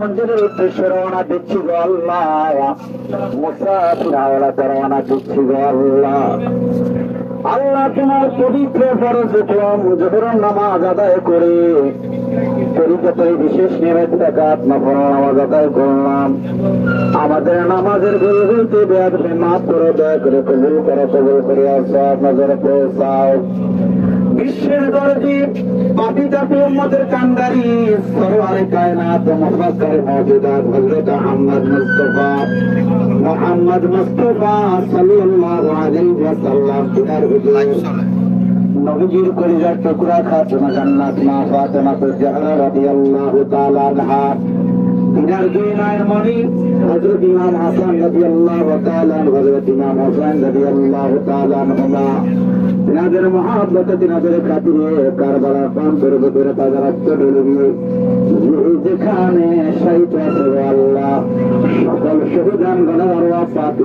মঞ্জিলের উদ্দেশ্যে রওনা দিচ্ছি রওনা দিচ্ছি আল্লাহ। তোমার পবিত্র ফরজ নামাজ আদায় করে বিশেষ করলাম। আমাদের নামাজের গুরু হইতে বেয়াদ মাফ করে দয়া করে কবুল করো করে আসো নজরে পৌঁছাও বিশ্বের দরজি পাপি জাতি উম্মতের কান্দারি সরওয়ারে কায়নাত মুফাক্কার মওজুদাত হযরত আহমদ মুস্তাফা। মুহাম্মদ মুস্তাফা সাল্লাল্লাহু আলাইহি ওয়াসাল্লাম তিনার হুজুর নবীজির কলিজার টুকরা খাতুন জান্নাত মা ফাতেমা জাহরা রাদিয়াল্লাহু তাআলা আনহা। তিনার দুই মায়ের মনি হযরত ইমাম হাসান রাদিয়াল্লাহু তাআলা হযরত ইমাম হোসেন রাদিয়াল্লাহু তাআলা আনহুমা। তিনাদের মহাব্বতে তিনাদের খাতিরে কারবালার প্রান্তর ভিতরে তাদের রক্ত ঢেলে দিয়ে যে যেখানে আল্লাহ। সকল শহীদান গণার পাতে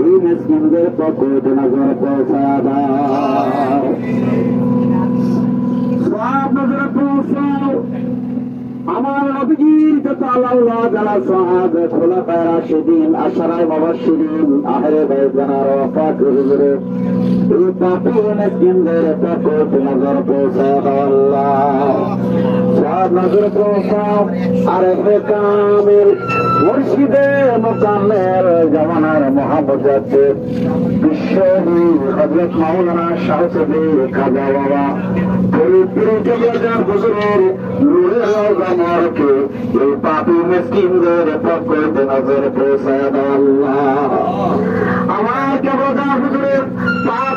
এই নজর পৌঁছা আমার নবীজির যত আল্লাহ যারা সাহাব সেদিন আশারায় বাবা সেদিন আহারে ভাই জানার অপাক হুজুরে এই পাপি মিসকিনদের পাপ নজর পৌঁছায় আল্লাহ। সব নজর পৌঁছাও। আরে কামিল মুর্শিদে মোকামের জামানার মোহাম্মদ জাতের বিশ্ববী হজরত মাওলানা শাহসবী খাজা বাবা পবিত্র জগজার হুজুরের নূরের রওজামারকে এই পাপি মিসকিনদের পক্ষ নজর পৌঁছায় আল্লাহ। আমার জগজার হুজুরের পাপ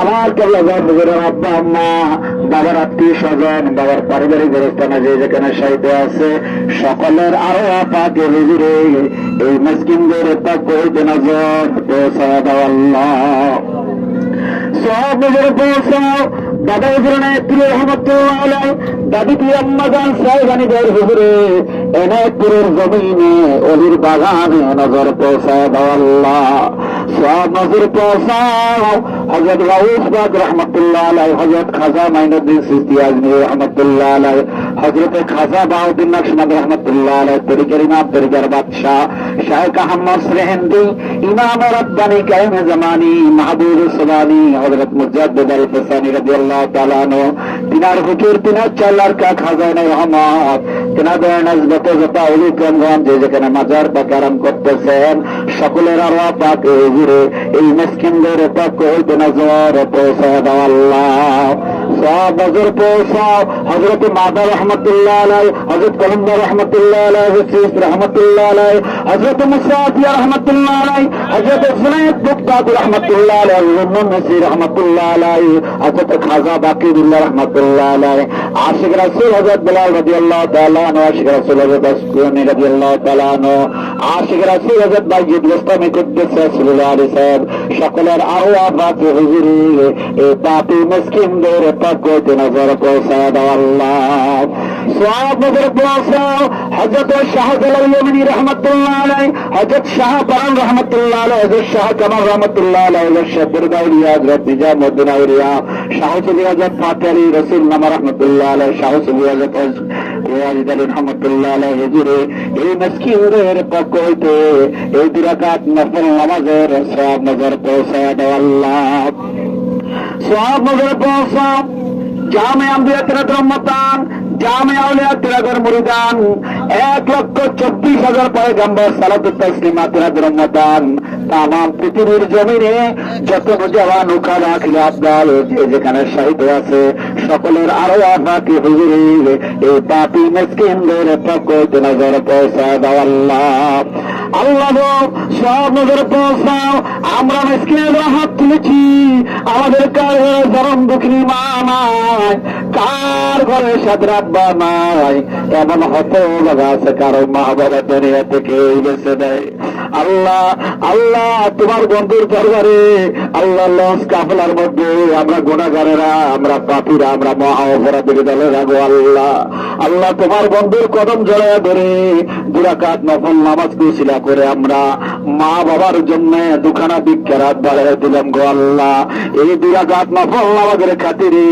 আমার কেবল আব্বা, আম্মা, বাবার আত্মীয় স্বজন, বাবার পারিবারিক ব্যবস্থানে যে যেখানে সাহিত্য আছে, সকলের আরও আপাকে হুজুরে, এই মুসকিমদের নজর আল্লাহ। সব পৌঁছাও। দাদা হুজুরনে প্রিয় রহমতুল্লাহ আলাই দাদি প্রিয় আম্মাজান সাহেবানিদের হুজুরে এনায়তপুরের জমিনে অলির বাগানে নজর পৌঁছায় দাও সব নজর পৌঁছাও। হজরত গাউসবাদ রহমতুল্লাহ আলাই হজরত খাজা মাইনুদ্দিন সিস্তি আজমি রহমতুল্লাহ আলাই হজরত খাজা বাউদ্দিন নকশমাদ রহমতুল্লাহ আলাই তরিকার ইমাম, তরিকার বাদশাহ শাহেখ আহমদ শ্রেহেন্দি ইমাম রব্বানি কায়েম জামানি, মাহবুব সুবানি হজরত মুজাদ্দিদ আল ফসানি রাদিয়াল্লাহু তাআলা আনহু, তিনার হুজুর, তিনার চালার কা খাজানে রহমত তিনাদের নজবত যত ওলি কেমন যে যেখানে মাজার বা কারাম করতেছেন, সকলের আরও পাক হুজুরে, এই মিসকিনদের পাক হইতে নজর পৌঁছা দাও আল্লাহ সব নজর পৌঁছাও হজরত মাদা রহমতুল্লাহ আলাই হজরত কলম্বা রহমতুল্লাহ আলাই হজরত রহমতুল্লাহ আলাই হজরত মুসাফিয়া রহমতুল্লাহ আলাই হজরত জুনাইদ বুকতাদ রহমতুল্লাহ আলাই উম্মুন নসির রহমতুল্লাহ আলাই হজরত খাজা বাকিরুল্লাহ রহমতুল্লাহ আলাই আশিক রাসুল হজরত বেলাল রাজি আল্লাহ তালানো আশিক রাসুল হজরত আসকুনি রাজি আল্লাহ তালানো আশিক রাসুল হজরত বাইজিদ গোস্তামি কুদ্দুস রাসুল্লাহ আলী সাহেব সকলের আরও আবাদ হুজুরি এই পাপি মিসকিনদের পক্ষ হইতে নজর পৌঁছা দাও আল্লাহ। সব নজর পৌঁছাও হজরত শাহজালাল ইয়ামিনী রহমতুল্লাহ আলাই হজরত শাহ পরান রহমতুল্লাহ আলাই হজরত শাহ কামাল রহমতুল্লাহ আলাই হজরত শাব্বুর দাউলিয়া হজরত নিজামুদ্দিন আউলিয়া শাহ সুবি হজরত ফাতে আলী রসুল নামা রহমতুল্লাহ আলাই শাহ সুবি হজরত রহমতুল্লাহ আলাই হুজুরে, এই মিসকিনদের পক্ষ হইতে সব নজর পৌঁছা দাও সব নজর পৌঁছাও। জামে আম্বিয়া তেরা ব্রহ্মতান জামে আউলিয়া তেরাগর মুরিদান, এক লক্ষ চব্বিশ হাজার পয়গাম্বর সালাতুল তাসলিমা তেরা ব্রহ্মতান তাম পৃথিবীর জমিনে যত জওয়ান উখালা খিলাফদাল যে যেখানে শহীদ আছে সকলের আরও আফাকি হুজুরি, এই পাপি মিসকিনদের পক্ষ নজর পৌঁছা দাও আল্লাহ সব নজর পৌঁছাও। আমরা মিসকিনের হাত তুলেছি। আমাদের কারও গরম দুঃখী মা নাই। কার ঘরে সাদরাত বা নাই? এমন হতো লাগা আছে কারও মা বাবা দুনিয়া থেকে বেছে দেয় আল্লাহ আল্লাহ, তোমার বন্ধুর দরবারে আল্লাহ লস কাফলার মধ্যে আমরা গুণাগারেরা আমরা পাপিরা, আমরা মহা অপরাধের দলে রাখব আল্লাহ। আল্লাহ, তোমার বন্ধুর কদম জড়াইয়া ধরে দুরাকাত নফল নামাজ কুশিলা করে আমরা মা বাবার জন্য দুখানা বিখ্যাত বাড়াই দিলাম গো আল্লাহ। এই দুরাকাত নফল নামাজের খাতিরে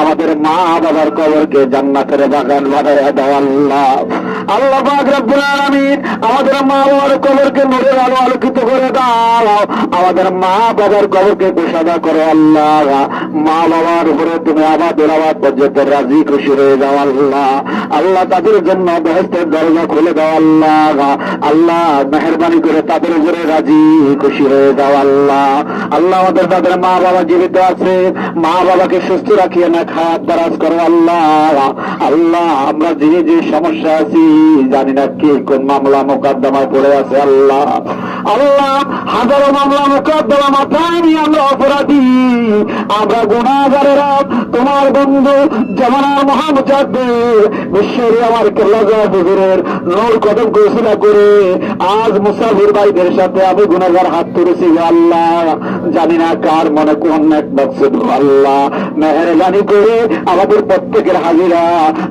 আমাদের মা বাবার কবরকে জান্নাতের বাগান বানাইয়া দাও আল্লাহ। আল্লাহ আমাদের মা বাবার কবরকে নূরের আলো আলোকিত করে দাও। আমাদের মা বাবার কবরকে কুশাদা করো আল্লাহ। মা বাবার উপরে তুমি আবার পর্যন্ত রাজি খুশি হয়ে যাও আল্লাহ। আল্লাহ তাদের জন্য বেহেস্তের দরজা খুলে দাও, আল্লাহ। আল্লাহ, মেহরবানি করে তাদের উপরে রাজি, খুশি হয়ে যাও, আল্লাহ। আল্লাহ, আমাদের তাদের মা বাবা জীবিত আছে। মা বাবাকে সুস্থ রাখিয়ে না খায়াত দারাজ করো, আল্লাহ। আল্লাহ, আমরা যে যে সমস্যা আছি, জানি না কে কোন মামলা মোকদ্দমায় পড়ে আছে, আল্লাহ। আল্লাহ, হাজারো মামলা মোকদ্দমা মাথায় নিয়ে আমরা অপরাধী। আমরা গুণাগারেরা তোমার বন্ধু জামানার মহামুজাদ্দের বিশ্বের আমার কেল্লা হুজুরের নূর কদম ঘোষণা করে আজ মুসাফির ভাইদের সাথে আমি গুণাগার হাত তুলেছি আল্লাহ। জানি না কার মনে কোন এক মকসুদ আল্লাহ। মেহরবানি করে আমাদের প্রত্যেকের হাজিরা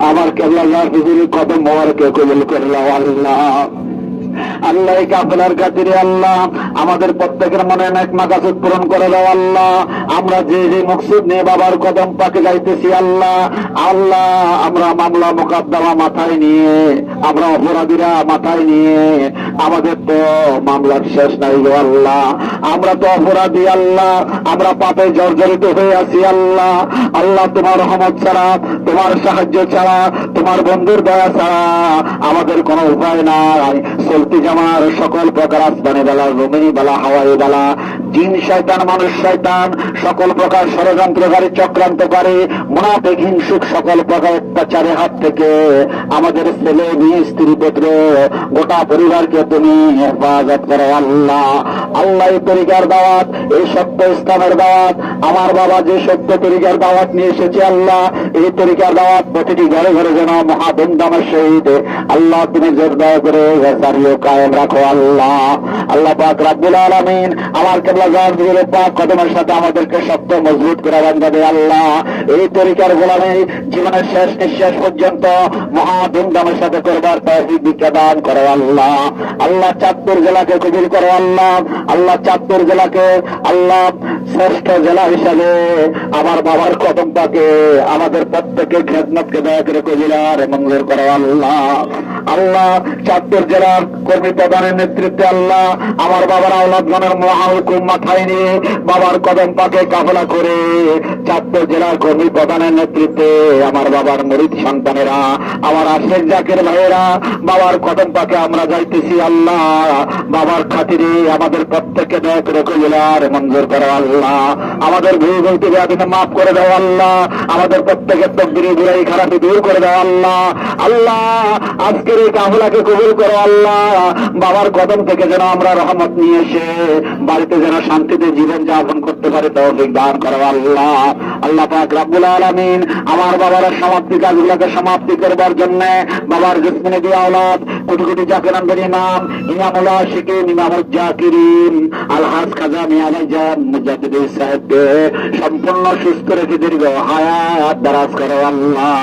আমার কেল্লা হুজুরের কদম মোবারকে কবুল করলাম আল্লাহ। আল্লাহ এই কাফেলার খাতিরে আল্লাহ, আমাদের প্রত্যেকের মনে এক মাকাসুদ পূরণ করে দাও আল্লাহ। আমরা যে যে মকসুদ নিয়ে বাবার কদম পাকে যাইতেছি, আল্লাহ আল্লাহ, আমরা মামলা মোকদ্দমা মাথায় নিয়ে, আমরা অপরাধীরা মাথায় নিয়ে, আমাদের তো মামলার শেষ নাই গো আল্লাহ। আমরা তো অপরাধী আল্লাহ, আমরা পাপে জর্জরিত হয়ে আছি আল্লাহ। আল্লাহ, তোমার রহমত ছাড়া, তোমার সাহায্য ছাড়া, তোমার বন্ধুর দয়া ছাড়া আমাদের কোনো উপায় নাই। চলতি জামার সকল প্রকার আসমানি বেলা, রমিনী বেলা, হাওয়াই বেলা, জিন, শয়তান, মানুষ, শয়তান সকল প্রকার ষড়যন্ত্রকারী চক্রান্তকারী মুনাফিক হিংসুক সকল প্রকার অত্যাচারের হাত থেকে আমাদের ছেলে মেয়ে, স্ত্রী, পুত্র, গোটা পরিবারকে তুমি হেফাজত করো, আল্লাহ। আল্লাহ তরিকার দাওয়াত, এই সত্য ইসলামের দাওয়াত, আমার বাবা যে সত্য তরিকার দাওয়াত নিয়ে এসেছে, আল্লাহ, এই তরিকার দাওয়াত প্রতিটি ঘরে ঘরে যেন মহাধুমধামের সহিত, আল্লাহ, তুমি জোর দয়া করে সারিও কায়েম রাখো, আল্লাহ। আল্লাহ পাক রাব্বুল আলামিন আমার কেবলা গান পাক কদমের সাথে আমাদেরকে শক্ত মজবুত করে বান্ধবে আল্লাহ। এই তরিকার গোলামে জীবনের শেষ নিঃশ্বাস পর্যন্ত মহা ধুমধামের সাথে করবার তৌফিক বিদ্যা দান করো আল্লাহ। আল্লাহ চাঁদপুর জেলাকে কবির করো আল্লাহ। আল্লাহ চাঁদপুর জেলাকে আল্লাহ শ্রেষ্ঠ জেলা হিসাবে আমার বাবার কদম পাকে আমাদের প্রত্যেকের খেদমতকে দয়া করে কবিরার মঞ্জুর করো আল্লাহ। আল্লাহ চাঁদপুর জেলার কর্মী প্রধানের নেতৃত্বে আল্লাহ আমার বাবার আওলাদগণের মহাহুকুম মাথায় নিয়ে বাবার কদম পাকে কাফলা করে চাঁদপুর জেলার কর্মী প্রধানের নেতৃত্বে আমার বাবার মরিদ সন্তানেরা, আমার আশেখ জাকের ভাইয়েরা, বাবার কদম পাকে আমরা যাইতেছি আল্লাহ। বাবার খাতিরে আমাদের প্রত্যেককে দয়া করে কবিলার মঞ্জুর করো আল্লাহ। আমাদের ভুল বলতে ব্যাধিনে মাফ করে দাও আল্লাহ। আমাদের প্রত্যেকের তকদিরি বুড়াই খারাপি দূর করে দাও আল্লাহ। আল্লাহ, আজকের এই কাফলাকে কবুল করো আল্লাহ। বাবার কদম থেকে যেন আমরা রহমত নিয়ে এসে বাড়িতে যেন শান্তিতে জীবন যাপন করতে পারে, তৌফিক দান করো আল্লাহ। আল্লাহ পাক রাব্বুল আলামিন আমার বাবার সমাপ্তি কাজগুলোকে সমাপ্তি করবার জন্য বাবার জিসমিনে দিয়ে আওলাদ, কোটি কোটি জাকিরানদের ইমাম, ইমামুল আশিকিন, ইমামুল জাকিরিন, আলহাজ খাজা মিয়া ভাইজান মুজাদ্দিদ সাহেবকে সম্পূর্ণ সুস্থ রেখে দীর্ঘ হায়াত দারাজ করো, আল্লাহ।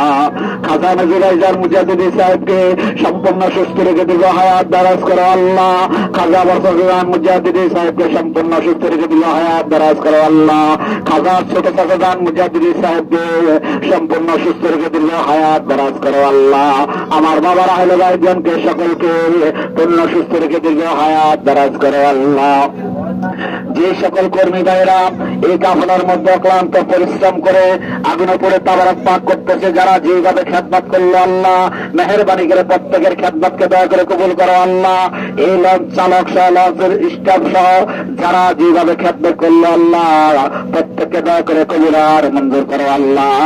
খাজা নজরুল ভাইজান মুজাদ্দিদ সাহেবকে সম্পূর্ণ সুস্থ রেখে দীর্ঘ হায়াত দারাজ করো, আল্লাহ। খাজা বসরান মুজাদ্দিদ সাহেবকে সম্পূর্ণ সুস্থ রেখে দীর্ঘ হায়াত দারাজ করো, আল্লাহ। খাজা ছোট চাচাদান মুজাদ্দিদ সাহেবকে সম্পূর্ণ সুস্থ রেখে দীর্ঘ হায়াত দারাজ করো, আল্লাহ। আমার বাবার আহলে ভাইজানকে সকলকে পূর্ণ সুস্থ রেখে দীর্ঘ হায়াত দারাজ করো, আল্লাহ। যে সকল কর্মী ভাইরা এই কাফলার মধ্যে অক্লান্ত পরিশ্রম করে আগুনে পড়ে তাবারাত পাক করতেছে, যারা যেভাবে খ্যাতবাদ করল আল্লাহ, মেহরবানি করে প্রত্যেকের খ্যাতবাদকে দয়া করে কবুল করো আল্লাহ। এই লঞ্চ চালক সহ লঞ্চের স্টাফ সহ, যারা যেভাবে খ্যাতবাদ করল আল্লাহ, প্রত্যেককে দয়া করে কবুল আর মঞ্জুর করো আল্লাহ।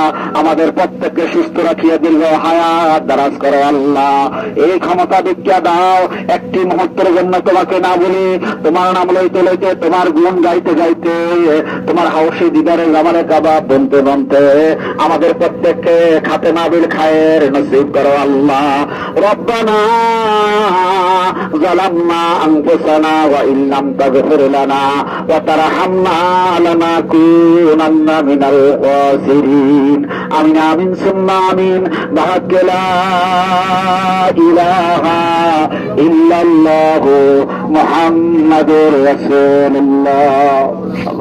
আমাদের প্রত্যেককে সুস্থ রাখিয়ে দীর্ঘ হায়াত দারাজ করো আল্লাহ। এই ক্ষমতা দীক্ষা দাও, একটি মুহূর্তের জন্য তোমাকে না বলি, তোমার নাম লইতে লইতে তোমার গুণ গাইতে গাইতে তোমার হাউসি দিদারে জামালে কাবাব বনতে বনতে আমাদের প্রত্যেককে খাতে নাবিল খায়ের নসিব করো আল্লাহ রব্বানা ظلمنا أنفسنا وإن لم تغفر لنا وترحمنا لنكونن من الخاسرين آمين آمين ثم آمين بحق لا إله إلا الله محمد رسول الله.